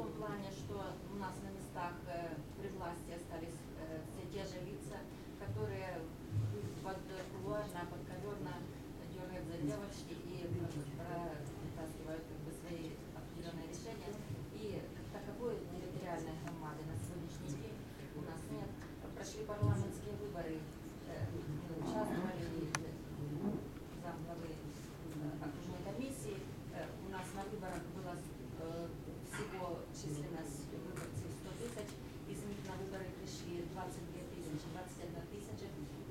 том плане, что у нас на местах э, при власти остались э, все те же лица, которые под кулуарно, подковерно дергают за девочки и притаскивают как бы свои определенные решения. И как таковой территориальной громады на сегодняшний день у нас нет. Прошли парламентские выборы, э, мы участвовали, зам главы э, окружной комиссии. Э, У нас на выборах было э, всего численность выборцев 100 тысяч, из них на выборы пришли 22 тысячи, 21 тысяча.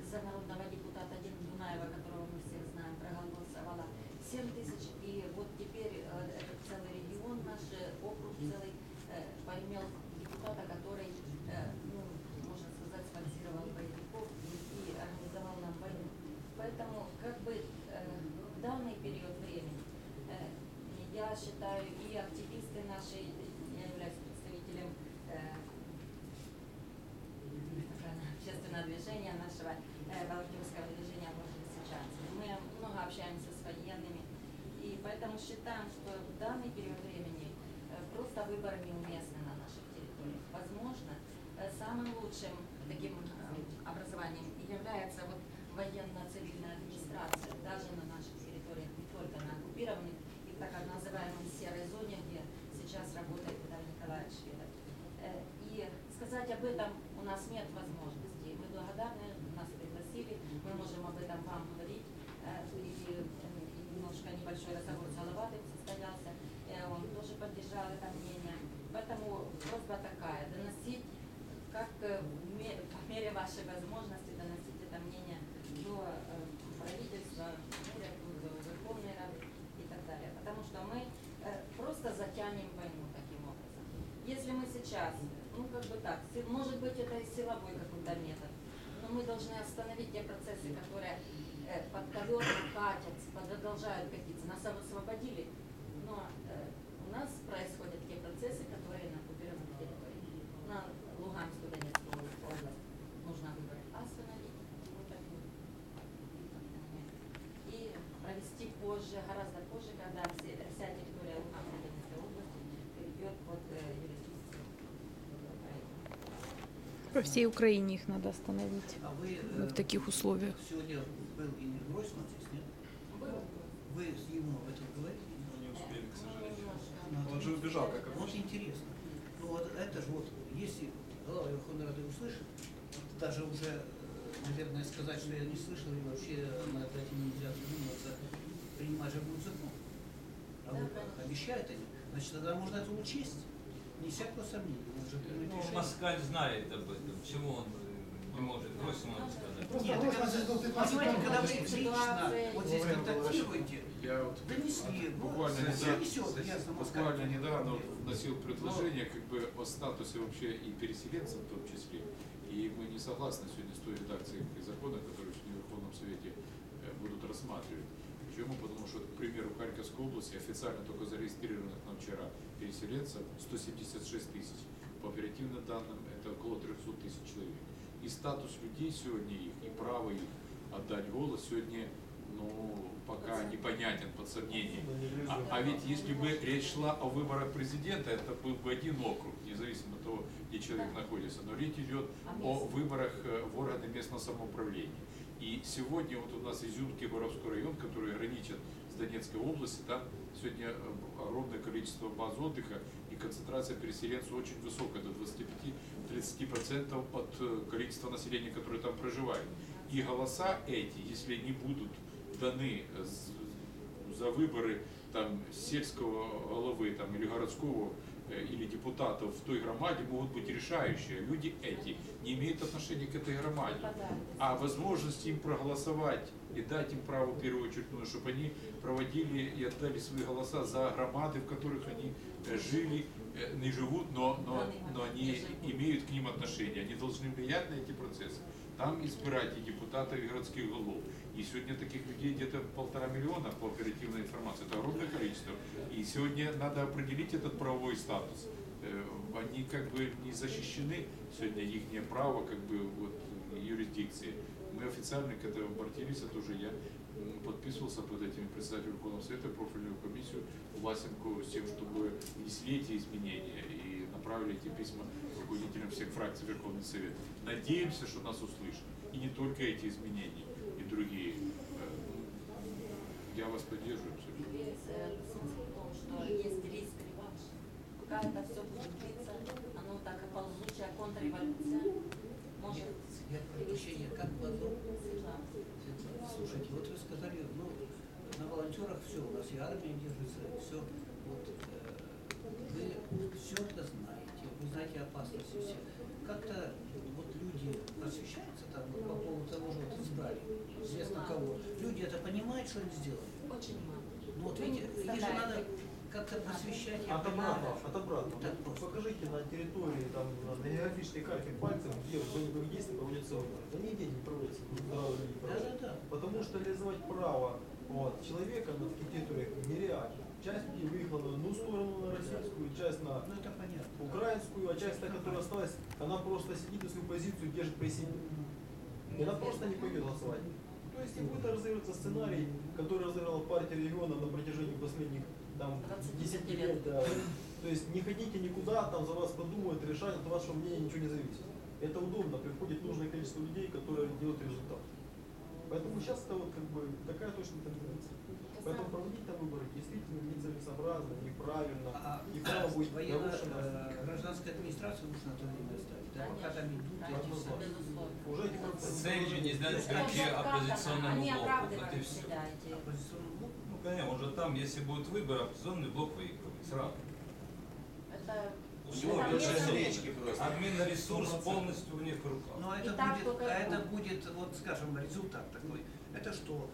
За народного депутата Дин Дунаева, которого мы все знаем, проголосовало 7 тысяч. И вот теперь э, этот целый регион, наш э, округ целый, э, поимел депутата, который, э, ну, можно сказать, спонсировал боевиков и организовал нам войну. Поэтому, как бы, э, в данный период времени, э, я считаю, и активисты наши, я являюсь представителем э, общественного движения нашего э, движения «Божье сейчас». Мы много общаемся с военными, и поэтому считаем, что в данный период времени э, просто выборы неуместны на наших территориях. Возможно, э, самым лучшим таким э, образованием является вот военно-цивильная администрация, даже на наших территориях, не только на оккупированных, и так называемой серой зоне, где сейчас работает Виталий Николаевич Шведов. И сказать об этом у нас нет возможности. Мы благодарны, нас пригласили, мы можем об этом вам говорить. Э, И э, и небольшой разговор с Алаватым состоялся, э, он тоже поддержал это мнение. Поэтому просьба такая, доносить как э, по мере вашей возможности доносить это мнение до э, правительства, до Верховной Рады и так далее. Потому что мы э, просто затянем войну таким образом. Если мы сейчас, ну как бы так, может быть это и силовой какой-то метод, но мы должны остановить те процессы, которые э, подковерно катятся, продолжают катиться. Нас освободили, но э, у нас происходят те процессы, которые на оккупированной территории. На Луганскую, Донецкую область нужно выборы остановить, вот так вот, и провести позже, гораздо позже, когда все- вся территория Луганской, Донецкой области перейдет под э, юрисдикцию Украины. По всей Украине их надо остановить А вы ну, э, в таких условиях. сегодня был и Гройсман здесь, нет? Вы с ему об этом говорили? Мы не успели, к сожалению. Надо- Он же убежал, как Вот обычно. интересно. Ну вот это же вот, если глава Верховной Рады услышит, даже уже, э, наверное, сказать, что я не слышал, и вообще над этим нельзя задумываться, принимать же будет закон. А как обещают они, значит, тогда можно это учесть. Не всякого сомнения, он же Ну. Москаль знает об этом. Чему он э, не может Гройсману сказать? Нет, так это- понимаете, когда вы лично вот здесь контактируете, Я вот донесли, вот, буквально все недавно, несет, ясно, Москва. буквально недавно вносил предложение как бы о статусе вообще и переселенцев в том числе. И мы не согласны сегодня с той редакцией закона, которую сегодня в Верховном Совете э, будут рассматривать. Почему? Потому что, к примеру, в Харьковской области официально только зарегистрированных на вчера переселенцев 176 тысяч. По оперативным данным это около 300 тысяч человек. И статус людей сегодня их, и право их отдать голос сегодня ну, пока непонятен под сомнением. А, а ведь если бы речь шла о выборах президента, это был бы один округ, независимо от того, где человек находится. Но речь идет о выборах э, в органы местного самоуправления. И сегодня вот у нас Изюмский Боровской район, который граничит с Донецкой областью, там сегодня э, огромное количество баз отдыха и концентрация переселенцев очень высокая, до 25-30% от э, количества населения, которое там проживает. И голоса эти, если не будут даны э, за выборы там, сельского головы там, или городского э, или депутатов в той громаде могут быть решающие. Люди эти не имеют отношения к этой громаде. А возможность им проголосовать и дать им право, в первую очередь, ну, чтобы они проводили и отдали свои голоса за громады, в которых они э, жили, э, не живут, но, но, но они имеют к ним отношение. Они должны влиять на эти процессы. Там избирать и депутатов, и городских голов. И сегодня таких людей где-то полтора миллиона по оперативной информации. Это огромное количество. И сегодня надо определить этот правовой статус. Э, Они как бы не защищены сегодня их право как бы вот юрисдикции. Мы официально к этому обратились, это уже я подписывался под этими председателем Верховного Совета профильную комиссию Власенко с тем, чтобы внесли эти изменения и направили эти письма руководителям всех фракций Верховный Совет. Надеемся, что нас услышат. И не только эти изменения, и другие. Э, Я вас поддерживаю. Весь э, смысл в том, что есть риск реванш. Пока это все будет длиться, оно так и ползучая контрреволюция может прошу прощения, как бы одно сюда. Слушайте, вот вы сказали, ну, на волонтерах все, у нас и армия держится, все. Вот, э, вы все это знаете, вы знаете опасности все. Как-то вот люди просвещаются там вот, по поводу того же, вот избрали, известно кого. Люди это понимают, что они сделали? Очень мало. Ну вот не видите, их же надо. Как-то просвещать. От обратно, от обратно. Так Вот просто. покажите на территории, там, на географической карте пальцем, где в боевых действий проводятся выборы. Да не проводятся, где здравые Да, да, да. Потому что реализовать право вот, человека на таких территориях нереально. Часть людей выехала на одну сторону, на российскую, часть на Ну это понятно. украинскую, а часть, та, которая осталась, она просто сидит и свою позицию держит при себе. И она просто не пойдет голосовать. То есть и будет разыгрываться сценарий, который разыграла партия региона на протяжении последних там, 25 10 лет. лет. Да. То есть не ходите никуда, там за вас подумают, решают, от вашего мнения ничего не зависит. Это удобно, приходит нужное количество людей, которые делают результат. Поэтому сейчас это вот как бы такая точно тенденция. Поэтому проводить там выборы действительно нецелесообразно, неправильно, А и право будет нарушено. э, гражданская администрация нужно то время оставить, да? Пока там идут эти. Уже эти процессы. Цель же не знать, оправдано, оппозиционному блоку. Вот оправдывают и все. Конечно, уже там, если будет выбор, оппозиционный блок выигрывает сразу. Это Условия это же место- речки просто. Обмен на ресурс полностью у них в руках. Но это так будет, только а это будет. вот скажем, результат такой. Это что?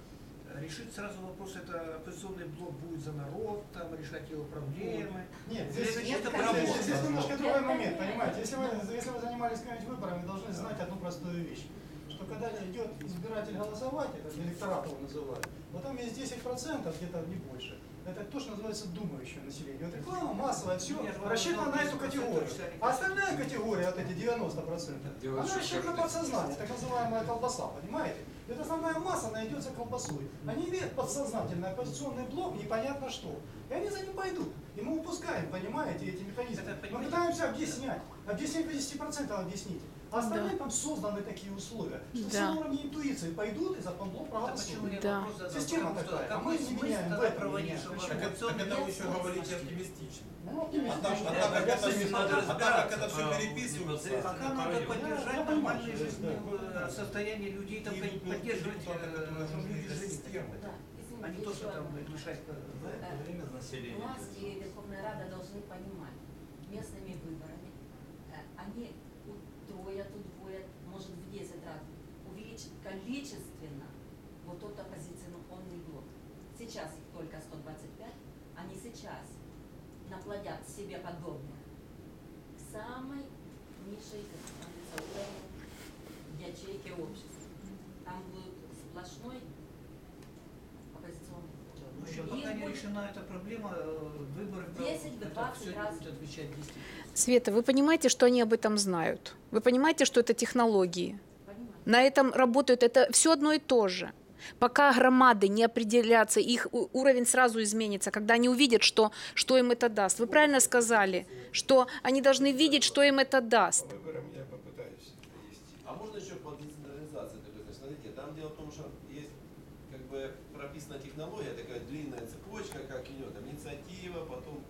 Решить сразу вопрос, это оппозиционный блок будет за народ, там решать его проблемы. Нет, Или здесь, это здесь, здесь немножко другой момент, понимаете? Если вы, если вы занимались какими-нибудь выборами, вы должны знать одну простую вещь. Что когда идет избиратель голосовать, это электорат его называют, вот там есть 10%, где-то не больше. Это то, что называется думающее население. Вот реклама массовая, все ну, рассчитано на эту 10% категорию. А остальная категория, вот эти 90%, Дело она рассчитана на подсознание, так называемая колбаса, понимаете? Вот основная масса найдется колбасой. Они видят подсознательный оппозиционный блок, непонятно что. И они за ним пойдут. И мы упускаем, понимаете, эти механизмы. Это, Мы пытаемся объяснять. Объяснить 50% объяснить. А остальные там созданы такие условия, что все Да. на уровне интуиции пойдут и за Это почему проголосуют. я Да. вопрос задал? Система Потому такая, а мы не меняем, тогда в этом проводить, меняем. чтобы Почему? оппозиционный Так это вы еще говорите оптимистично. Ну, А оптимистично. а Да, да, это, оптимистично. а там, как это все переписывается. Пока надо поддержать нормальное жизнь, да. э, состояние людей, там, поддерживать, э, чтобы люди для жили. системы. Да, А не то, что там одно. решать. э, это. Власть и Верховная Рада должны понимать, местными выборами э, они утроят, удвоят, может в 10 раз увеличат количественно вот тот оппозиционный блок. Сейчас их только 125, они сейчас наплодят себе подобных самой низшей, как говорится, уровню ячейки общества. Там будет сплошной оппозиционный блок. Ну, еще Их пока не будет решена эта проблема, э, выборы 10 это 20 все раз. будет отвечать 10 Света, вы понимаете, что они об этом знают? Вы понимаете, что это технологии? Понимаю. На этом работают, это все одно и то же. Пока громады не определятся, их уровень сразу изменится, когда они увидят, что, что им это даст. Вы правильно сказали, что они должны видеть, что им это даст. А можно еще по децентрализации такой, значит, смотрите, там дело в том, что есть как бы прописана технология, такая длинная цепочка, как идет, там инициатива, потом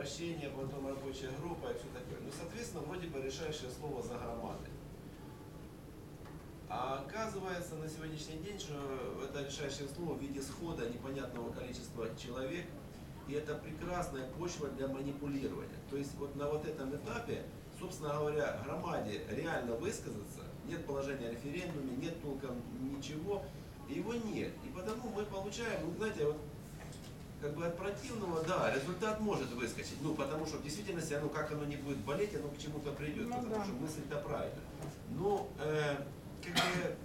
обращение, потом рабочая группа и все такое. Ну, соответственно, вроде бы решающее слово за громадой. А оказывается на сегодняшний день, что это решающее слово в виде схода непонятного количества человек, и это прекрасная почва для манипулирования. То есть вот на вот этом этапе, собственно говоря, громаде реально высказаться, нет положения о референдуме, нет толком ничего, его нет. И потому мы получаем, ну, знаете, вот как бы от противного, да, результат может выскочить. Ну, потому что в действительности, оно как оно не будет болеть, оно к чему-то придет. Ну потому да. что мысль-то правильная. Но э, как бы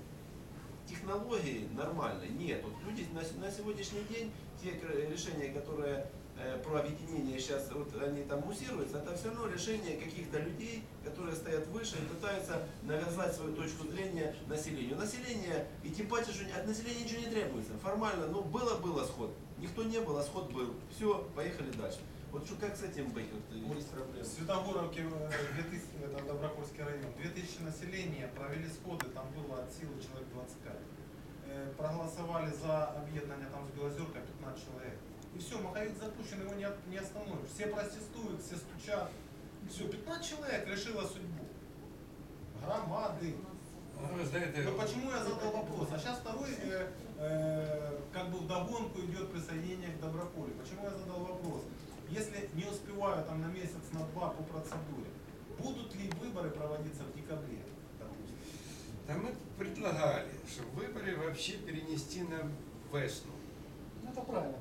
технологии нормальной нет. Вот люди на, на сегодняшний день, те решения, которые э, про объединение сейчас вот они там муссируются, это все равно решение каких-то людей, которые стоят выше и пытаются навязать свою точку зрения населению. Население, и тем паче, что от населения ничего не требуется. Формально, ну было-было сход, никто не был, а сход был. Все, поехали дальше. Вот что, как с этим быть? Вот, э, есть проблемы. Светогоровки, э, 2000, это Добропольский район, 2000 населения, провели сходы, там было от силы человек 25. Э, Проголосовали за объединение там с Белозеркой 15 человек. И все, маховик запущен, его не, не остановишь. Все протестуют, все стучат. Все, 15 человек решило судьбу. Знаете, Но почему я задал вопрос? А сейчас второй, э, э, как бы вдогонку идет присоединение к Доброполю. Почему я задал вопрос? Если не успеваю там на месяц, на два по процедуре, будут ли выборы проводиться в декабре? допустим? Да мы предлагали, чтобы выборы вообще перенести на весну. Ну, это правильно.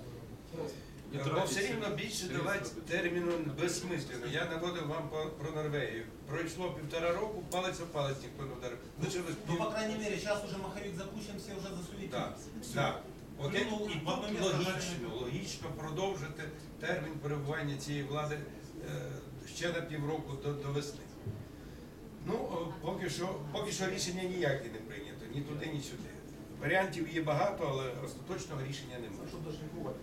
Просто. Не Но тратить все рівно більше средства давати бюджету. терміну безсмислено. Я наводив вам по- про Норвегію. Пройшло півтора року, палець о палець ніхто не вдарив. Лишилось Ну, пів... по крайней мере, сейчас уже маховик запущен, все уже засуетились. Да, Всё. да. От і, Плюнул і в одно тут место, логічно, жареный логічно продовжити термін перебування цієї влади е, ще на півроку до, до весни. Ну, о, поки що, поки що рішення ніяке не прийнято, ні туди, ні сюди. Варіантів є багато, але остаточного рішення немає. Чтобы дошлифовать,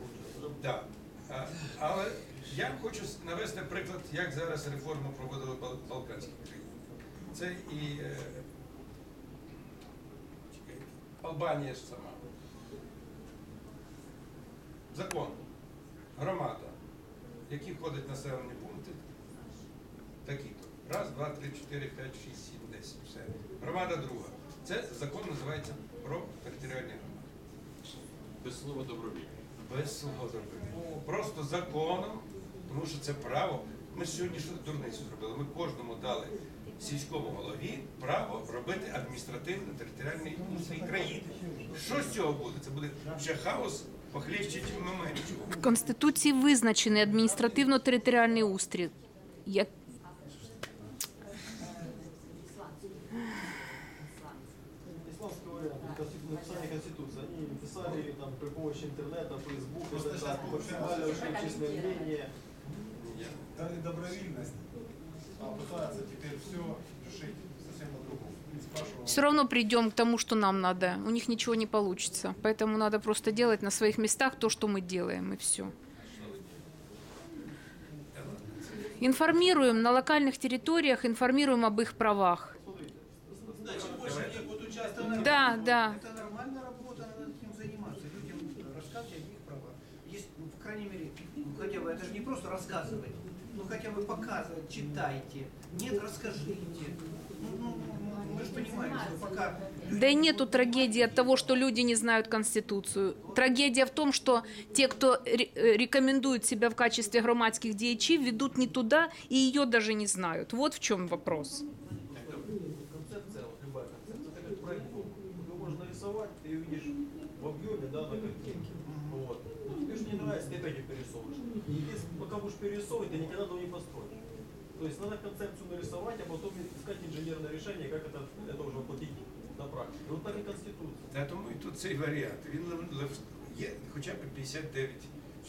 получается. Да. Але я хочу навести приклад, як зараз реформу проводили балканські країни. Це і е, Албанія ж сама. Закон, громада, які входять населені пункти, такі-то. Раз, два, три, чотири, п'ять, шість, сім, десять. Все. Громада друга. Це закон називається про територіальні громади. Без слова добровільно. Без свого зробити. Просто законом, тому що це право. Ми сьогодні що дурницю зробили. Ми кожному дали сільському голові право робити адміністративно територіальний устрій країни. Що з цього буде? Це буде ще хаос, ми маємо. В Конституції визначений адміністративно-територіальний устрій. Як писали там при помощи интернета, Фейсбука, Просто сейчас максимально. Дали добровольность, а пытаются теперь все решить совсем по-другому. Все равно придем к тому, что нам надо. У них ничего не получится. Поэтому надо просто делать на своих местах то, что мы делаем, и все. Информируем на локальных территориях, информируем об их правах. Больше будут участвовать, Да, да. это нормальная работа, надо этим заниматься. Людям рассказывать о их правах. В крайней мере, ну, хотя бы, это же не просто рассказывать, ну хотя бы показывать, читайте. Нет, расскажите. Ну, ну, ну, мы же понимаем, что пока Да и нету трагедии от того, что люди не знают Конституцию. Трагедия в том, что те, кто э, рекомендует себя в качестве громадских дьячей, ведут не туда и ее даже не знают. Вот в чем вопрос. можно рисовать, ты ее видишь в объеме, да, на картинке. Вот. Но тебе же не нравится, ты опять ее перерисовываешь. И если пока будешь перерисовывать, ты никогда дома не построишь. То есть надо концепцию нарисовать, а потом искать инженерное решение, как это, это уже воплотить на практике. Вот так и Конституция. Та тому і тут цей варіант. Він лев- лев- є хоча б 59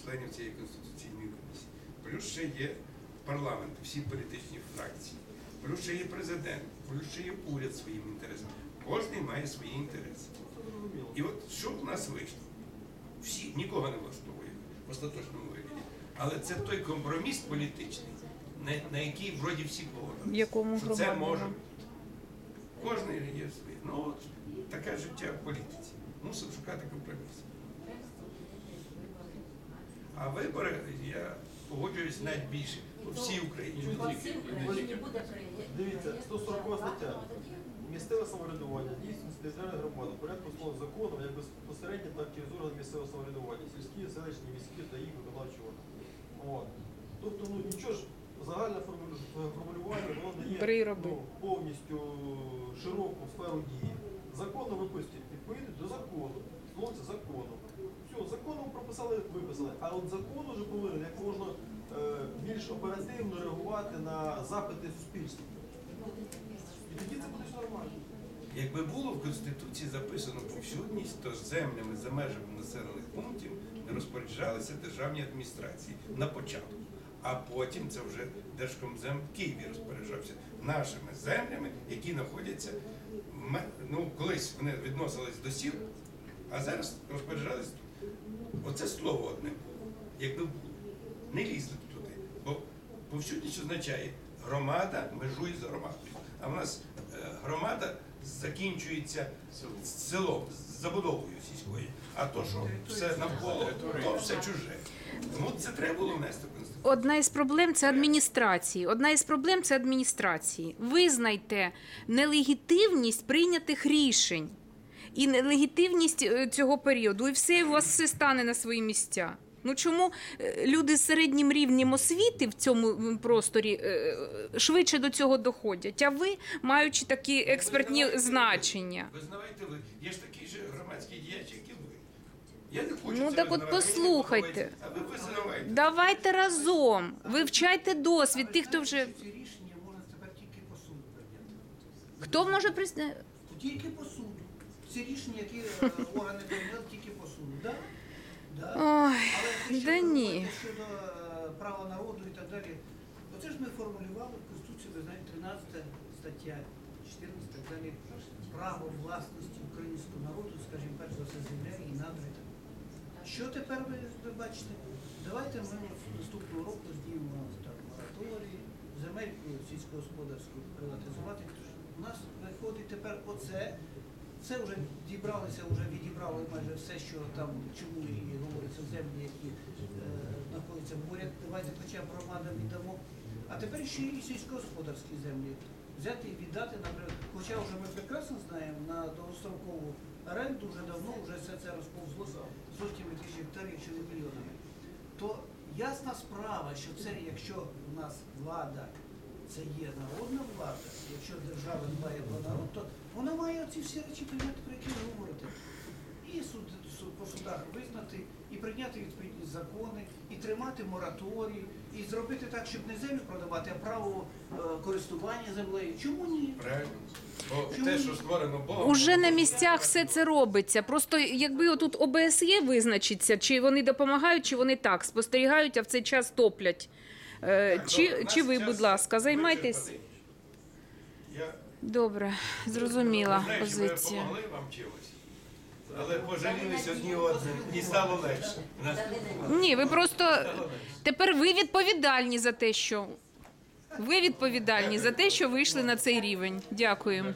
членів цієї конституційної комісії. Плюс ще є парламент, всі політичні фракції, плюс ще є президент, плюс ще є уряд своїм інтересом. Кожен має свої інтереси. І от що в нас вийшло? Всі, нікого не влаштовує в остаточному вигляді. Але це той компроміс політичний, на, на який вроді всі погодилися. Якому що це може бути. Кожен є свій. Ну от таке життя в політиці. Мусив шукати компроміс. А вибори я погоджуюсь навіть більше по всій Україні. Дивіться, 140 стаття. Місцеве самоврядування, дійсність територіальних громад, у порядку словом законом, як безпосередньо, так і через органи місцевого самоврядування, сільські, селищні, міські та їх виконавчі органи. Тобто, ну нічого ж, загальне формулювання, воно дає ну, повністю широку сферу дії. Законно випустять відповідно до закону. Слово це законом. Все, законом прописали, виписали. А от закон уже повинен як можна е, більш оперативно реагувати на запити суспільства. І тоді це буде все нормально. Якби було в Конституції записано повсюдність, то землями за межами населених пунктів не розпоряджалися державні адміністрації на початку. А потім це вже Держкомзем в Києві розпоряджався нашими землями, які знаходяться ну, колись вони відносились до сіл, а зараз розпоряджались тут. Оце слово одне було, якби було. Не лізли б туди. Бо повсюдність означає громада межує з громадою. А в нас громада закінчується селом, забудовою сільською. А то, що все навколо, то все чуже. Тому це треба було внести в Конституцію. Одна із проблем це адміністрації. Одна із проблем це адміністрації. Визнайте нелегітимність прийнятих рішень і нелегітимність е, цього періоду, і все у вас все стане на свої місця. Ну чому е, люди з середнім рівнем освіти в цьому просторі е, швидше до цього доходять? А ви, маючи такі експертні ви. значення? Визнавайте ви. Є ж такий же громадський діяч, як і ви. Я не хочу Ну, так от послухайте. Ви. Давайте разом вивчайте досвід тих, хто вже Ці рішення можна тепер тільки по суду прийняти. хто може призна... Тільки по суду. Всі рішення, які е, органи прийняли, тільки по суду. Да? Да. Ой, Але те, що да ні. щодо е, права народу і так далі, оце ж ми формулювали в Конституції, ви знаєте, 13 стаття, 14 так далі, право власності українського народу, скажімо, перш за все, земля і надри. Що тепер ви, ви бачите? Давайте ми наступного року здіймемо так, мораторій, земельку сільськогосподарську приватизувати. У нас виходить тепер оце. Це вже дібралися, вже відібрали майже все, що там, чому і говориться землі, які е, знаходяться поряд. Давайте хоча б громадам віддамо. А тепер ще і сільськогосподарські землі взяти і віддати, наприклад. Хоча вже ми прекрасно знаємо, на довгострокову оренду вже давно вже все це розповзлося сотнями тисяч гектарів, якщо не мільйонами. То ясна справа, що це, якщо в нас влада, це є народна влада, якщо держава дбає про народ, то вона має ці всі речі прийняти, про які ви говорите. І суд, суд по судах визнати, і прийняти відповідні закони, і тримати мораторій, і зробити так, щоб не землю продавати, а право е, користування землею. Чому ні? Правильно. Бо те, що створено Богом. Уже на місцях все це робиться. Просто якби отут ОБСЄ визначиться, чи вони допомагають, чи вони так спостерігають, а в цей час топлять. Е, Чи, чи ви, будь ласка, займайтесь. Добре, зрозуміла позиція. Але пожалілися одні одним і стало легше. Ні, ви просто тепер ви відповідальні за те, що ви відповідальні за те, що вийшли на цей рівень. Дякую.